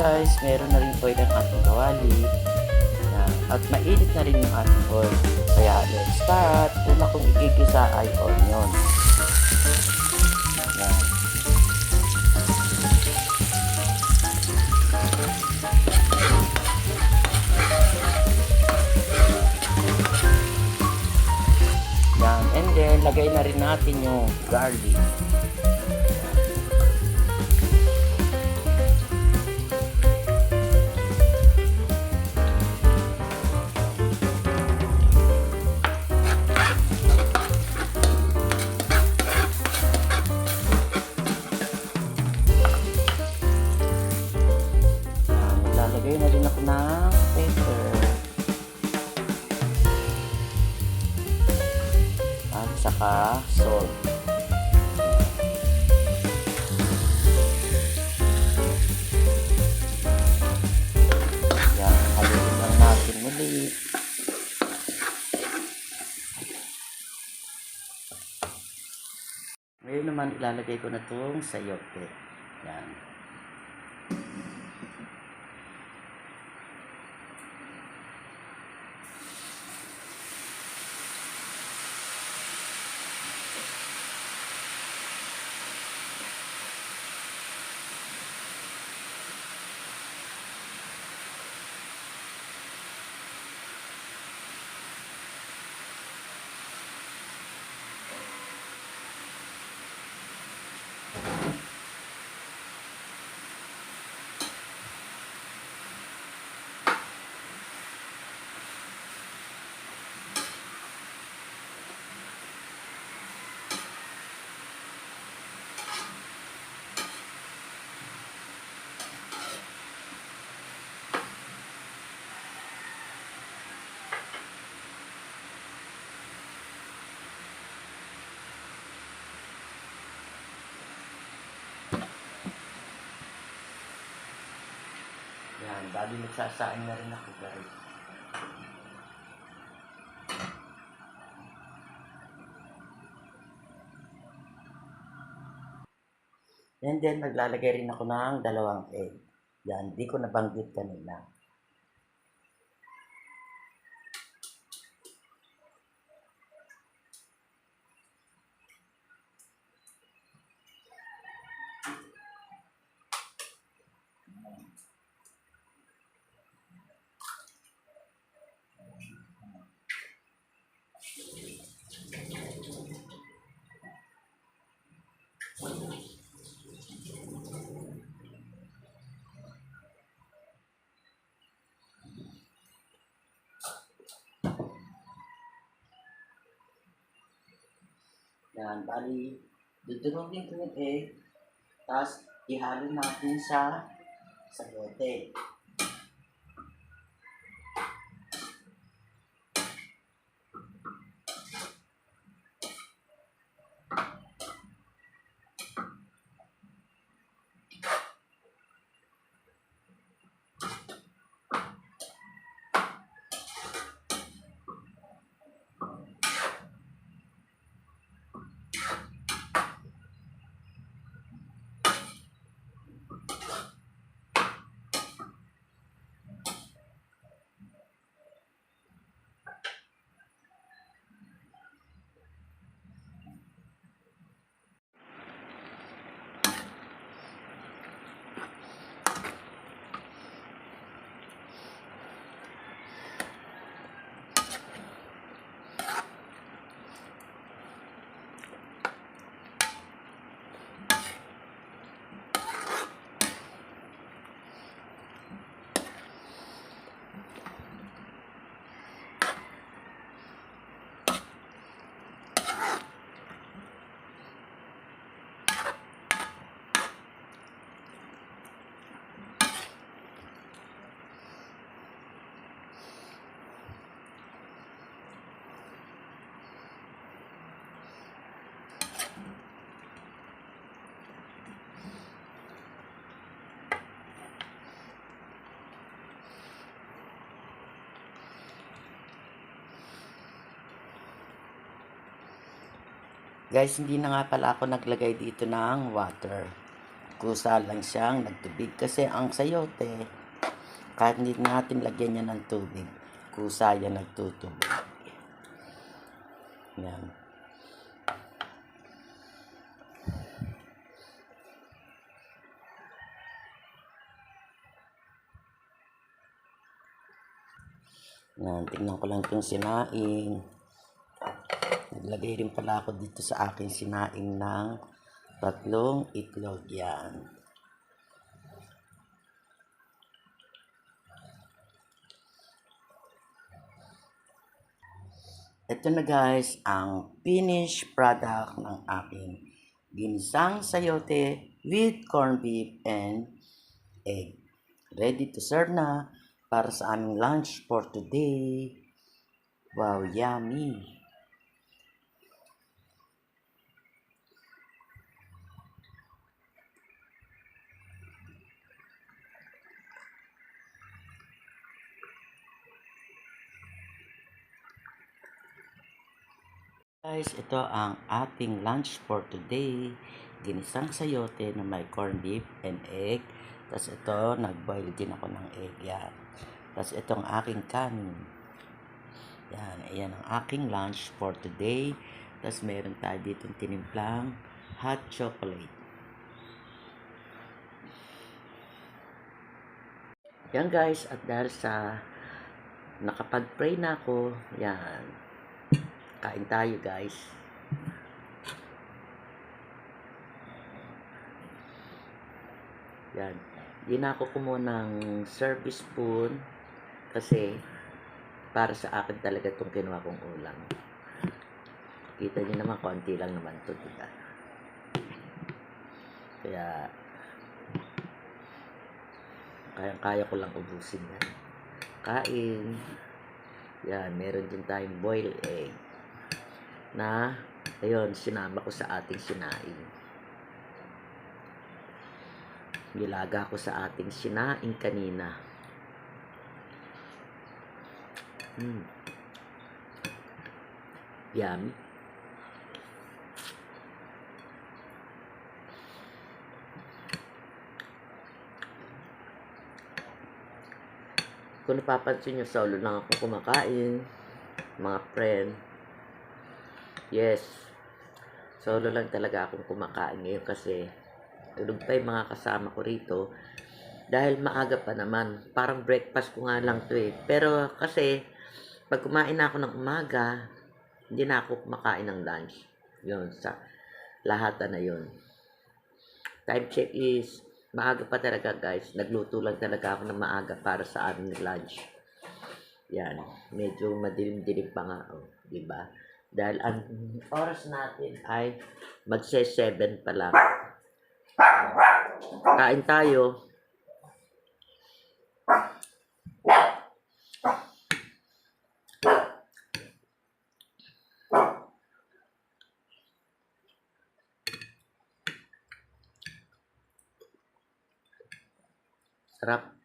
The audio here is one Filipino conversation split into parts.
Guys, meron na rin oil ang ating kawali. Yan. At mainit na rin yung ating oil. Kaya let's start. Una kong igigisa ay onion. Yan. Yan. And then, lagay na rin natin yung garlic. Naman ilalagay ko na itong sayote. Yan. Yan, bali nagsasain na rin ako guys. And then, naglalagay rin ako ng dalawang egg. Yan, di ko nabanggit kanina. Yan, bali, dudurugin ko yung egg. Tapos, ihalo natin sa sayote. Guys, hindi na nga pala ako naglagay dito ng water. Kusa lang siyang nagtubig. Kasi ang sayote, kahit hindi natin lagyan niya ng tubig, kusa yan nagtutubig. Yan. Yan, tingnan ko lang itong sinaing. Naglagay rin pala ako dito sa aking sinaing ng tatlong itlog yan. Ito na guys, ang finished product ng aking ginisang sayote with corned beef and egg. Ready to serve na para sa aming lunch for today. Wow, yummy! Guys, ito ang ating lunch for today. Ginisang sayote na may corned beef and egg. Tapos ito, nag-boil din ako ng egg yan. Tapos itong aking kanin. Yan, ayan ang aking lunch for today. Tapos meron tayo dito tinimplang hot chocolate. Yan guys, at dahil sa nakapag-pray na ako, yan, Kain tayo, guys. Yan. Di na ako kumuha ng service spoon kasi para sa akin talaga itong kinuha kong ulam. Kita niyo naman, konti lang naman ito, diba? Kaya, kaya-kaya ko lang ubusin yan. Kain. Yan, meron din tayong boiled egg na ayun, sinama ko sa ating sinaing. Nilaga ko sa ating sinaing kanina. Hmm. Yummy. Kung napapansin nyo, solo lang ako kumakain. Mga friend. Yes. Solo lang talaga akong kumakain ngayon kasi tulog pa yung mga kasama ko rito. Dahil maaga pa naman. Parang breakfast ko nga lang to eh. Pero kasi, pag kumain na ako ng umaga, hindi na ako kumakain ng lunch. Yun, sa lahat na yun. Time check is, maaga pa talaga guys. Nagluto lang talaga ako ng maaga para sa aming lunch. Yan. Medyo madilim-dilim pa nga. Oh, di ba? Dahil ang oras natin ay magse-7 pa lang. Kain tayo. Sarap.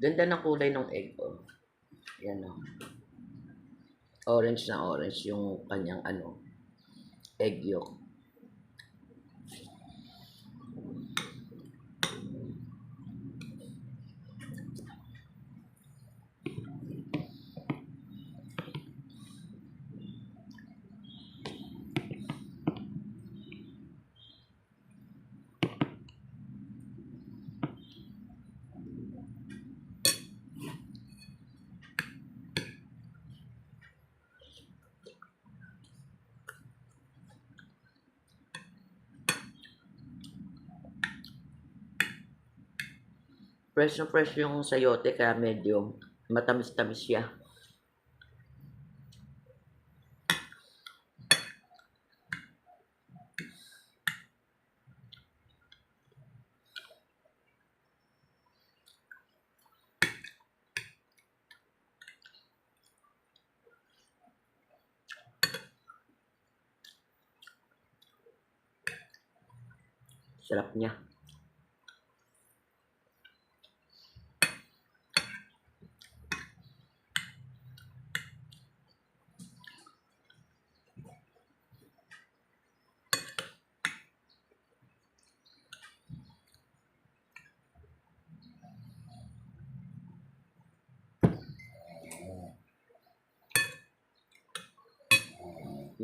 Ganda ng kulay ng egg oh. Yan oh. Orange na orange yung kanyang ano egg yolk. Fresh na fresh yung sayote kaya medyo matamis-tamis siya. Sarap niya.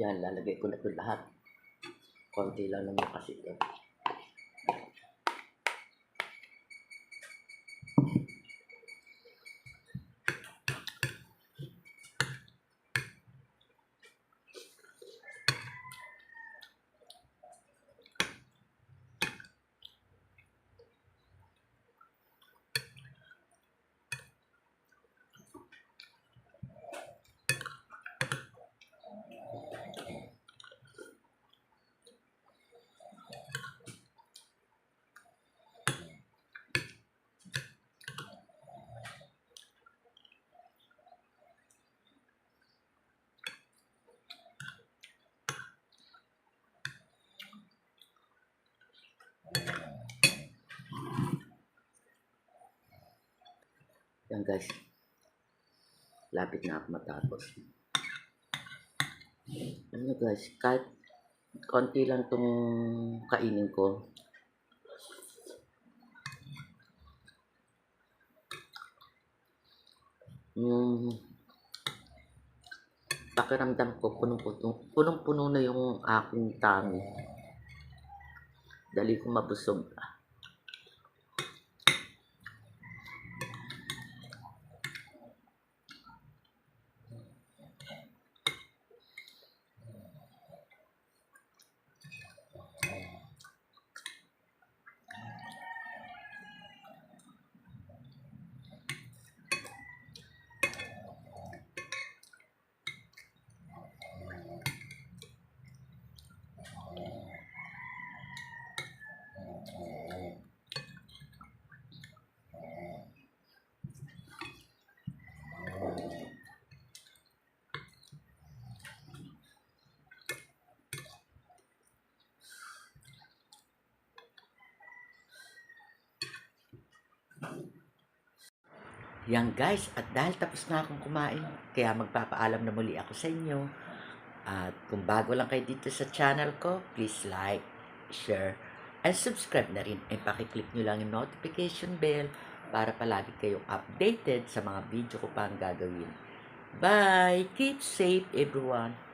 Yan, lalagay ko na ito lahat. Konti lang naman kasi ito. Yan guys. Lapit na ako matapos. Ano guys, kahit konti lang tong kainin ko. Yung pakiramdam ko punong-puno punong-puno na yung aking tummy. Dali ko mabusog. Yan guys, at dahil tapos na akong kumain, kaya magpapaalam na muli ako sa inyo. At kung bago lang kayo dito sa channel ko, please like, share, and subscribe na rin. And pakiclick nyo lang yung notification bell para palagi kayong updated sa mga video ko pang gagawin. Bye! Keep safe everyone!